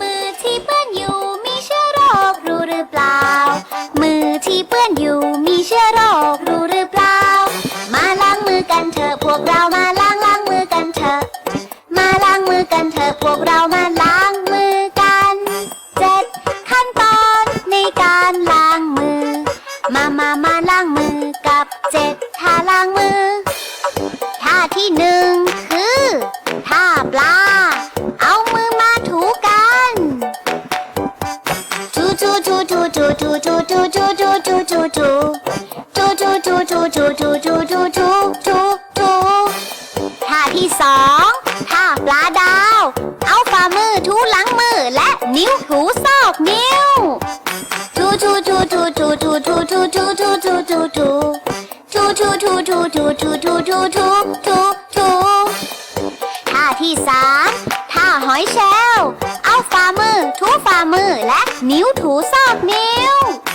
มือที่เปื้อนอยู่มีเชื้อโรครู้หรือเปล่า มือที่เปื้อนอยู่มีเชื้อโรครู้หรือเปล่า มาล้างมือกันเถอะพวกเรามาล้างล้างมือกันเถอะมาล้างมือกันเถอะพวกเรามาล้างมือกันเจ็ดขั้นตอนในการล้างมือ มามามาล้างมือกับเจ็ดท่าล้างมือท่าที่หนึ่ง ถูถูถูถูถูถูถูถูถูถูถูถูถูถูถูถูถูท่าที่สองท่าปลาดาว เอาฝ่ามือถูหลังมือและนิ้วถูซอกนิ้วถูถูถูถูถูถูถูถูถูถูถูถูถูทูทูทูทูทูทูทูทูทูทูทูท่าที่สามท่าหอยเชลลเอาฝ่ามือถูฝ่ามือและนิ้วถูซอกนิ้ว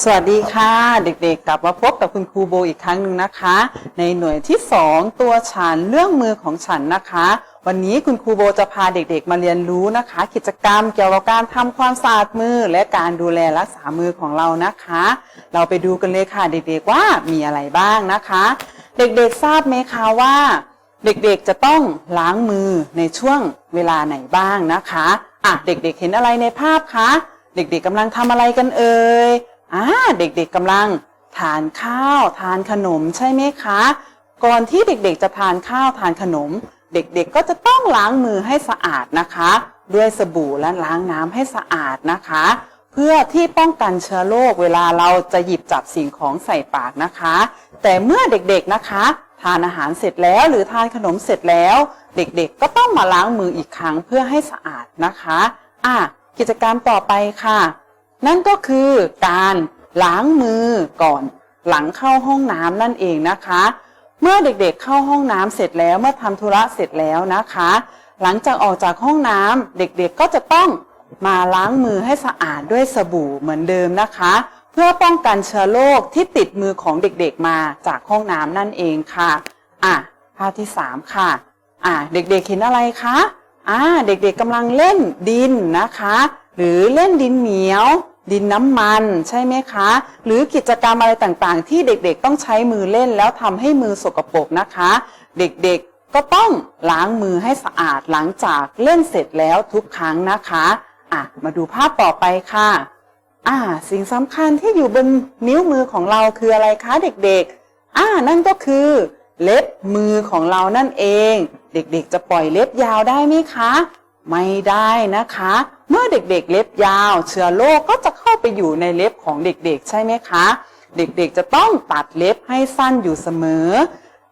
สวัสดีค่ะ เด็กๆ กลับมาพบกับคุณครูโบอีกครั้งหนึ่งนะคะ ในหน่วยที่ 2 ตัวฉันเรื่องมือของฉันนะคะ วันนี้คุณครูโบจะพาเด็กๆ มาเรียนรู้นะคะ กิจกรรมเกี่ยวกับการทำความสะอาดมือ และการดูแลรักษามือของเรานะคะ เราไปดูกันเลยค่ะเด็กๆว่ามีอะไรบ้างนะคะ เด็กๆทราบไหมคะว่า เด็กๆจะต้องล้างมือในช่วงเวลาไหนบ้างนะคะอะเด็กๆเห็นอะไรในภาพคะเด็กๆกำลังทำอะไรกันเอ่ย อ่าเด็กๆกำลังทานข้าว ทานขนมใช่ไหมคะ ก่อนที่เด็กๆจะทานข้าวทานขนม เด็กๆก็จะต้องล้างมือให้สะอาดนะคะ ด้วยสบู่และล้างน้ำให้สะอาดนะคะ เพื่อที่ป้องกันเชื้อโรคเวลาเราจะหยิบจับสิ่งของใส่ปากนะคะ แต่เมื่อเด็กๆนะคะ ทานอาหารเสร็จแล้วหรือทานขนมเสร็จแล้ว เด็กๆก็ต้องมาล้างมืออีกครั้งเพื่อให้สะอาดนะคะ อะกิจกรรมต่อไปค่ะ นั่นก็คือการล้างมือก่อนหลังเข้าห้องน้ำนั่นเองนะคะ เมื่อเด็กๆเข้าห้องน้ำเสร็จแล้วเมื่อทำธุระเสร็จแล้วนะคะ หลังจากออกจากห้องน้ำเด็กๆก็จะต้องมาล้างมือให้สะอาดด้วยสบู่เหมือนเดิมนะคะ เพื่อป้องกันเชื้อโรคที่ติดมือของเด็กๆมาจากห้องน้ำนั่นเองค่ะอะภาพที่สามค่ะอะเด็กๆเห็นอะไรคะอ่าเด็กๆกำลังเล่นดินนะคะ หรือเล่นดินเหนียว ดินน้ำมันใช่ไหมคะ หรือกิจกรรมอะไรต่างๆ ที่เด็กๆต้องใช้มือเล่นแล้วทำให้มือสกปรกนะคะ เด็กๆก็ต้องล้างมือให้สะอาดหลังจากเล่นเสร็จแล้วทุกครั้งนะคะอะมาดูภาพต่อไปค่ะอ่าสิ่งสำคัญที่อยู่บนนิ้วมือของเราคืออะไรคะเด็กๆอ่านั่นก็คือเล็บมือของเรานั่นเอง เด็กๆ จะปล่อยเล็บยาวได้ไหมคะ ไม่ได้นะคะ เมื่อเด็กๆ เล็บยาว เชื้อโรคก็จะ ไปอยู่ในเล็บของเด็กๆ ใช่ไหมคะ เด็กๆจะต้องตัดเล็บให้สั้นอยู่เสมอ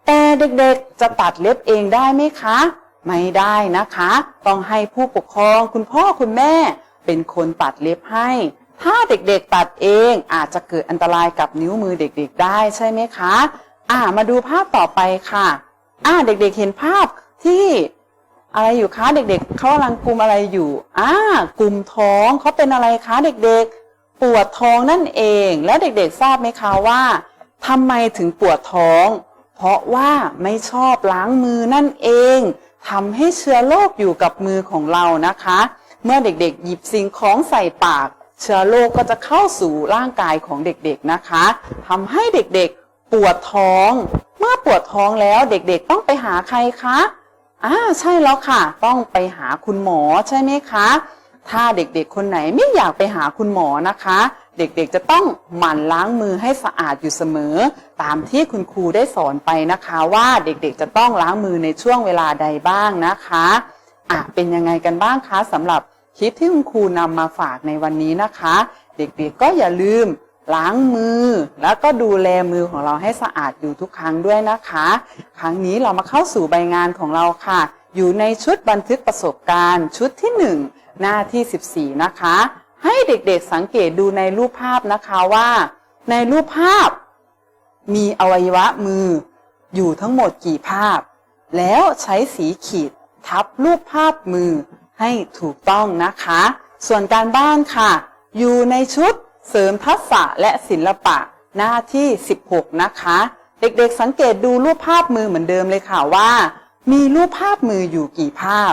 แต่เด็กๆจะตัดเล็บเองได้ไหมคะ ไม่ได้นะคะ ต้องให้ผู้ปกครองคุณพ่อคุณแม่ เป็นคนตัดเล็บให้ ถ้าเด็กๆตัดเองอาจจะเกิดอันตรายกับนิ้วมือเด็กๆ ได้ใช่ไหมคะอ่ามาดูภาพต่อไปค่ะอ่าเด็กๆเห็นภาพที่อะไรอยู่คะเด็กๆเขากำลังกลุ่มอะไรอยู่อ่ากลุ่มท้องเขาเป็นอะไรคะเด็กๆ ปวดท้องนั่นเอง แล้วเด็กๆทราบไหมคะว่าทำไมถึงปวดท้อง เพราะว่าไม่ชอบล้างมือนั่นเองทำให้เชื้อโรคอยู่กับมือของเรานะคะ เมื่อเด็กๆ หยิบสิ่งของใส่ปาก เชื้อโรคก็จะเข้าสู่ร่างกายของเด็กๆนะคะทำให้เด็กๆปวดท้อง เมื่อปวดท้องแล้วเด็กๆต้องไปหาใครคะอ่าใช่แล้วค่ะ ต้องไปหาคุณหมอใช่ไหมคะ ถ้าเด็กๆ คนไหนไม่อยากไปหาคุณหมอนะคะ เด็กๆจะต้องหมั่นล้างมือให้สะอาดอยู่เสมอ ตามที่คุณครูได้สอนไปนะคะว่าเด็กๆจะต้องล้างมือในช่วงเวลาใดบ้างนะคะอะเป็นยังไงกันบ้างคะสำหรับคลิปที่คุณครูนำมาฝากในวันนี้นะคะ เด็กๆก็อย่าลืมล้างมือ แล้วก็ดูแลมือของเราให้สะอาดอยู่ทุกครั้งด้วยนะคะ ครั้งนี้เรามาเข้าสู่ใบงานของเราค่ะ อยู่ในชุดบันทึกประสบการณ์ชุดที่ 1 หน้าที่ 14 นะคะ ให้เด็กๆสังเกตดูในรูปภาพนะคะว่า ในรูปภาพ มีอวัยวะมือ อยู่ทั้งหมดกี่ภาพ แล้วใช้สีขีดทับรูปภาพมือให้ถูกต้องนะคะ ส่วนการบ้านค่ะ อยู่ในชุดเสริมทักษะและศิลปะหน้าที่ 16 นะคะ เด็กๆสังเกตดูรูปภาพมือเหมือนเดิมเลยค่ะว่า มีรูปภาพมืออยู่กี่ภาพ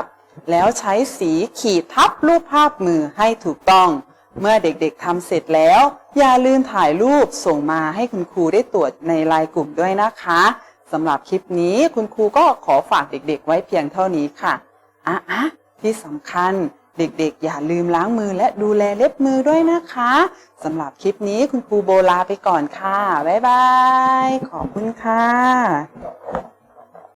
แล้วใช้สีขีดทับรูปภาพมือให้ถูกต้อง เมื่อเด็กๆทำเสร็จแล้ว อย่าลืมถ่ายรูปส่งมาให้คุณครูได้ตรวจในไลน์กลุ่มด้วยนะคะสำหรับคลิปนี้คุณครูก็ขอฝากเด็กๆ ไว้เพียงเท่านี้ค่ะอะอะที่สำคัญเด็กๆ อย่าลืมล้างมือและดูแลเล็บมือด้วยนะคะสำหรับคลิปนี้คุณครูโบลาไปก่อนค่ะ บ๊ายบาย ขอบคุณค่ะ